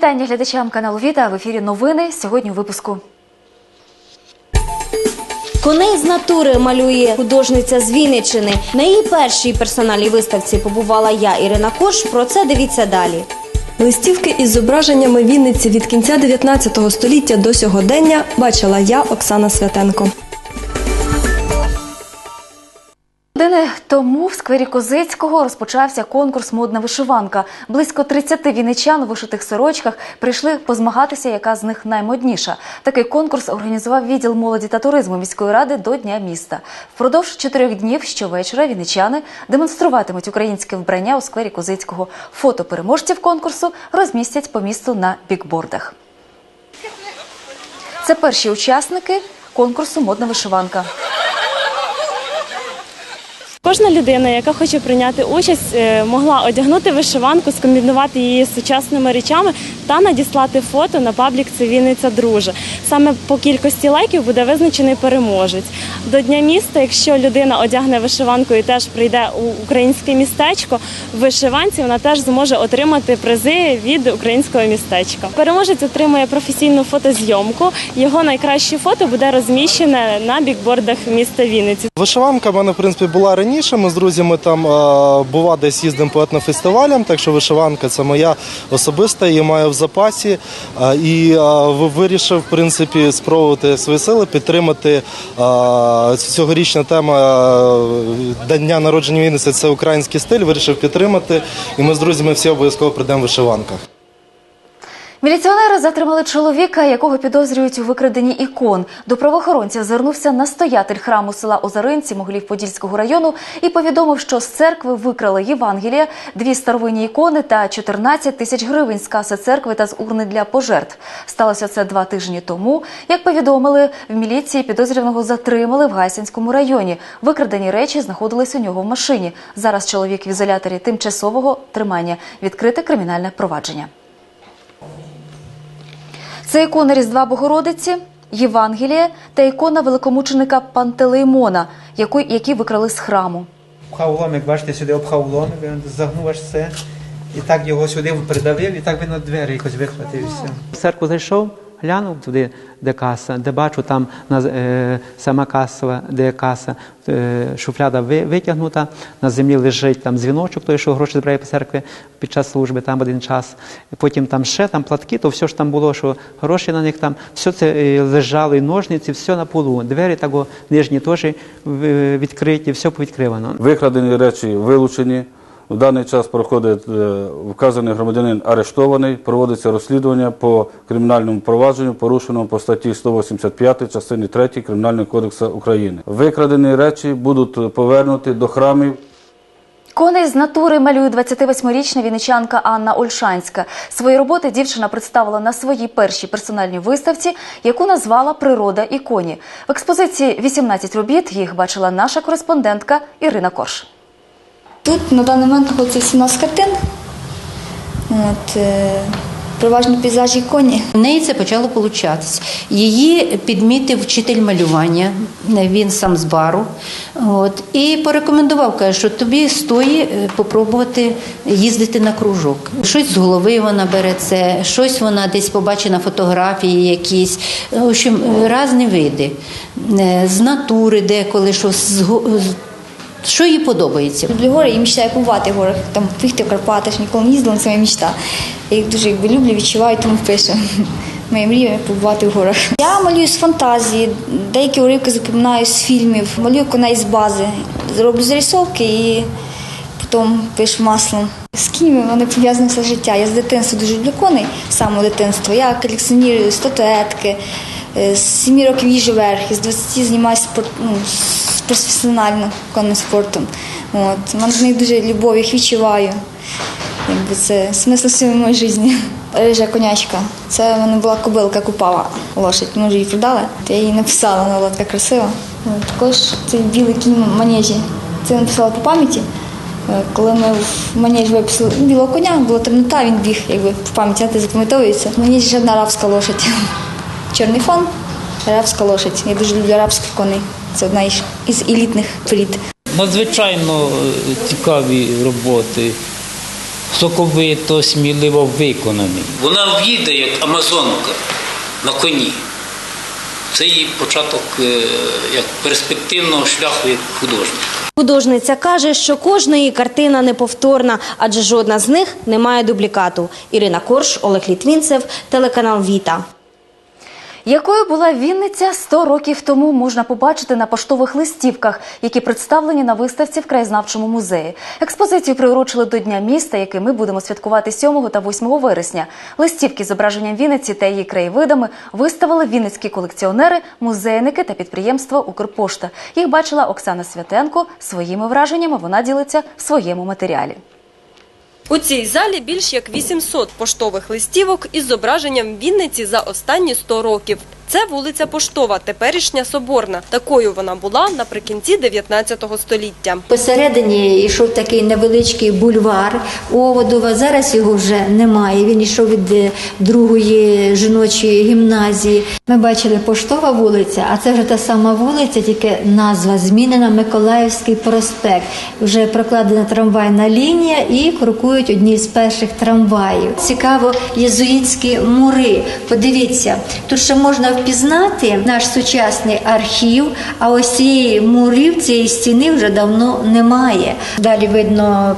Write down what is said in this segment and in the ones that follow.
вітання глядачам каналу Віта в ефірі новини. Сьогодні у випуску. Коней з натури малює художниця з Вінниччини. На її першій персональній виставці побувала я, Ірина Корж. Про це дивіться далі. Листівки із зображеннями Вінниці від кінця 19 століття до сьогодення бачила я, Оксана Святенко. Години тому в сквері Козицького розпочався конкурс Модна вишиванка. Близько 30 вінничан у вишитих сорочках прийшли позмагатися, яка з них наймодніша. Такий конкурс організував відділ молоді та туризму міської ради до Дня міста. Впродовж чотирьох днів щовечора вінничани демонструватимуть українське вбрання у сквері Козицького. Фото переможців конкурсу розмістять по місту на бікбордах. Це перші учасники конкурсу Модна вишиванка. Кожна людина, яка хоче прийняти участь, е, могла одягнути вишиванку, скомбінувати її з сучасними речами та надіслати фото на паблік «Це Вінниця друже. Саме по кількості лайків буде визначений переможець. До Дня міста, якщо людина одягне вишиванку і теж прийде у українське містечко, вишиванці вона теж зможе отримати призи від українського містечка. Переможець отримує професійну фотозйомку. Його найкраще фото буде розміщене на бікбордах міста Вінниці. Вишиванка в мене в принципі була раніше. Ми з друзями там е, бува десь їздимо по етнофестивалям, так що вишиванка це моя особиста, її маю в запасі. Е, і е, вирішив в принципі спробувати свої сили, підтримати цьогорічна тема дня народження Вінниці це український стиль. Вирішив підтримати. І ми з друзями всі обов'язково прийдемо в вишиванках. Міліціонери затримали чоловіка, якого підозрюють у викраденні ікон. До правоохоронців звернувся настоятель храму села Озаринці Могилів-Подільського району і повідомив, що з церкви викрали Євангелія, дві старовинні ікони та 14 тисяч гривень з каси церкви та з урни для пожертв. Сталося це два тижні тому. Як повідомили в міліції, підозрюваного затримали в Гайсинському районі. Викрадені речі знаходились у нього в машині. Зараз чоловік в ізоляторі тимчасового тримання. Відкрите кримінальне провадження. Це ікона Різдва Богородиці, Євангелія та ікона великомученика Пантелеймона, яку, які викрали з храму. Обхав лом, як бачите, сюди обхав лом, він загнув аж все. І так його сюди придавив, і так він на двері якось вихватився. В церкву зайшов, глянув туди, де каса, де бачу, там е, сама касова, де каса, е, шуфляда ви- витягнута, на землі лежить там дзвіночок, той, що гроші збирає по церкві під час служби, там один час. Потім там ще там платки, то все ж там було, що гроші на них там, все це е, лежало, і ножниці, все на полу. Двері так, нижні теж відкриті, все повідкривано. Викрадені речі вилучені. В даний час проходить е, вказаний громадянин арештований, проводиться розслідування по кримінальному провадженню, порушеному по статті 185 частині 3 Кримінального кодексу України. Викрадені речі будуть повернуті до храмів Коней з натури малює 28-річна вінничанка Анна Ольшанська. Свої роботи дівчина представила на своїй першій персональній виставці, яку назвала Природа і коні. В експозиції 18 робіт їх бачила наша кореспондентка Ірина Корж. Тут на даний момент знаходиться 17 картин. От, е, переважно пейзажі коні. У неї це почало получатись. Її підмітив вчитель малювання, він сам з бару. От, і порекомендував, каже, що тобі стоїть е, попробувати їздити на кружок. Щось з голови вона бере це, щось вона десь побачить на фотографії якісь. В общем, різні види. Е, З натури деколи го- з- Що їй подобається. Люблю гори і мечтаю побувати в горах. Там пихти в Карпатах, ніколи не їздила, це моя мечта. Я їх дуже якби, люблю, відчуваю, тому пишу. Моя мрія побувати в горах. Я малюю з фантазії, деякі уривки запам'ятаю з фільмів, малюю коней з бази. Роблю зарисовки і потім пишу маслом. З кіньми вони пов'язані все життя. Я з дитинства дуже люблю коней, з самого дитинства. Я колекціоную статуетки, е, з 7 років їжджу вверх, і з 20 займаюся спорт, ну, професіонально конним спортом. От. Мене до них дуже любов, їх відчуваю. Якби це смисл всієї моєї житті. Рижа конячка. Це в мене була кобилка, купала лошадь. Ми вже її продали. Я її написала, вона була така красива. Також цей білий кінь в манежі. Це я написала по пам'яті. Е, Коли ми в манежі виписали білого коня, була темнота, він біг, якби по пам'яті, це запам'ятовується. В манежі ще одна арабська лошадь. Чорний фон, арабська лошадь. Я дуже люблю арабських коней. Це одна із- елітних порід. Надзвичайно е, цікаві роботи. соковито, сміливо виконаний. Вона в'їде як амазонка на коні. Це її початок е, як перспективного шляху як художника. Художниця каже, що кожна її картина неповторна, адже жодна з них не має дублікату. Ірина Корж, Олег Літвінцев, телеканал Віта. Якою була Вінниця 100 років тому, можна побачити на поштових листівках, які представлені на виставці в краєзнавчому музеї. Експозицію приурочили до Дня міста, який ми будемо святкувати 7 та 8 вересня. Листівки з зображенням Вінниці та її краєвидами виставили вінницькі колекціонери, музейники та підприємства Укрпошта. Їх бачила Оксана Святенко. Своїми враженнями вона ділиться в своєму матеріалі. У цій залі більш як 800 поштових листівок із зображенням Вінниці за останні 100 років. Це вулиця Поштова, теперішня Соборна. Такою вона була наприкінці 19 століття. Посередині йшов такий невеличкий бульвар Оводова. Зараз його вже немає. Він йшов від е, другої жіночої гімназії. Ми бачили поштова вулиця, а це вже та сама вулиця, тільки назва змінена Миколаївський проспект. Вже прокладена трамвайна лінія і крокують одні з перших трамваїв. Цікаво, єзуїтські мури. Подивіться, тут ще можна впізнати наш сучасний архів, а ось цієї мурів, цієї стіни вже давно немає. Далі видно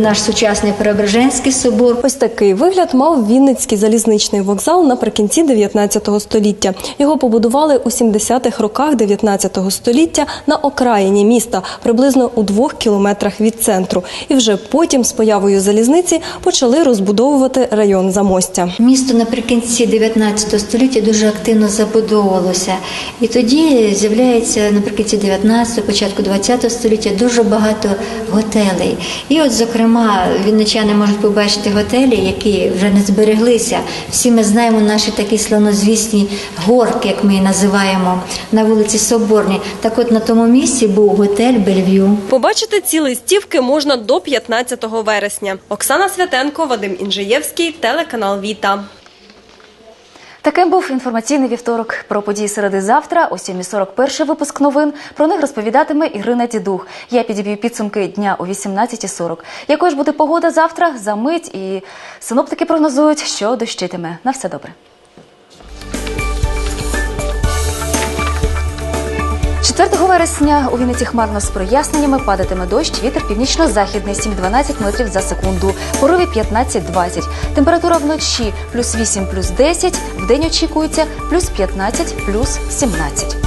наш сучасний Преображенський собор. Ось такий вигляд мав Вінницький залізничний вокзал наприкінці 19 століття. Його побудували у 70-х роках 19 століття на окраїні міста, приблизно у двох кілометрах від центру. І вже потім, з появою залізниці, почали розбудовувати район Замостя. Місто наприкінці 19 століття дуже активно забудовувалося. І тоді з'являється наприкінці 19 початку 20 століття дуже багато готелей. І от, зокрема, вінничани можуть побачити готелі, які вже не збереглися. Всі ми знаємо наші такі славнозвісні горки, як ми її називаємо, на вулиці Соборній. Так от на тому місці був готель Бельв'ю. Побачити ці листівки можна до 15 вересня. Оксана Святенко, Вадим Інжиєвський, телеканал Віта. Таким був інформаційний вівторок про події середи завтра. О 7.41 випуск новин. Про них розповідатиме Ірина Дідух. Я підіб'ю підсумки дня о 18.40. Якою ж буде погода завтра? За мить і синоптики прогнозують, що дощитиме. На все добре. 4 вересня у Вінниці хмарно з проясненнями падатиме дощ, вітер північно-західний 7-12 метрів за секунду, пориви 15-20. Температура вночі плюс 8, плюс 10, день очікується плюс 15, плюс 17.